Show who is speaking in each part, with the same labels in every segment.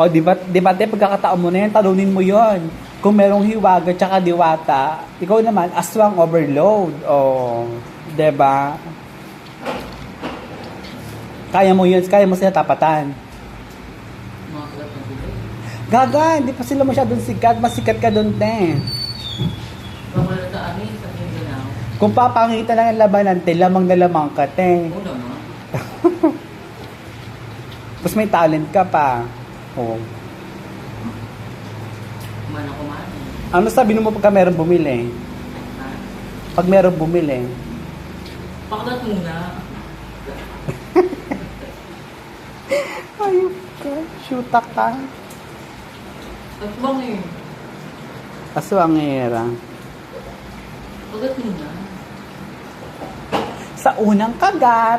Speaker 1: O, di ba, di ba, pagkakataon mo na yan, talunin mo yon Kung merong hiwaga tsaka diwata, ikaw naman, aswang overload. O, di ba? Kaya mo yun, kaya mo sila tapatan.
Speaker 2: Ng.
Speaker 1: Gaga, hindi pa sila masyadong sikat. Mas sikat ka doon, te. Kung papangita lang ang labanan, te, lamang na lamang ka, te.
Speaker 2: Oo naman.
Speaker 1: Tapos may talent ka pa. Oh.
Speaker 2: Kumana kumana.
Speaker 1: Ano sabi mo pagka meron bumili? Pag meron bumili.
Speaker 2: Pakagat muna.
Speaker 1: Ayok ka. Shoota ka.
Speaker 2: At bang eh.
Speaker 1: Aswangera.
Speaker 2: Pakagat muna.
Speaker 1: Sa unang kagat,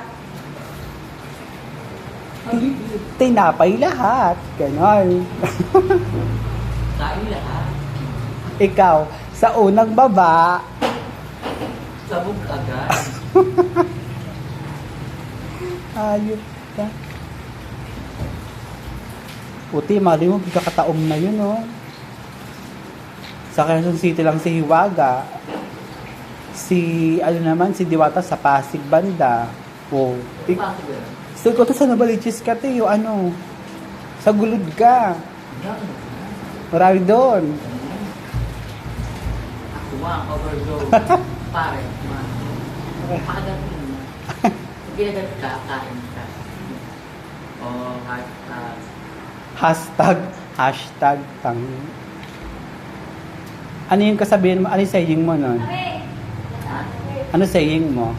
Speaker 1: tinapay lahat. Ganon.
Speaker 2: kain lahat.
Speaker 1: Ikaw, sa unang baba,
Speaker 2: Sabog agad.
Speaker 1: ayok ka. Puti, mali mo, bigkakataom na yun, oh. Sa Quezon City lang si Hiwaga. Si, ano naman, si Diwata sa Pasig Banda. Oh. Ik-
Speaker 2: Possible.
Speaker 1: So, ikaw to sa Nabaliches ka, te, yung ano, sa gulod ka. Marami doon.
Speaker 2: Nga, overdose. Pare, ma. Pakagat muna. Pag ginagat ka, kain ka. O, hashtag.
Speaker 1: Hashtag, hashtag, tang. Ano yung kasabihin mo? Ano yung saying mo nun? Ano saying mo?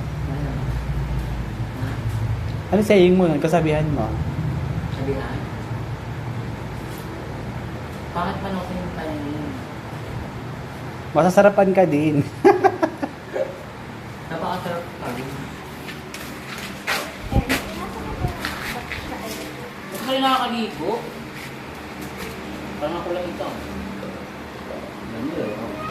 Speaker 1: Ano? Saying mo nun? Kasabihan mo?
Speaker 2: Sabihan? Bakit manokin yung paningin?
Speaker 1: Masasarapan ka din.
Speaker 2: Napakasarap pa rin. Ba't kayo nakakaligo? Parang ako lang ito. Ano yun?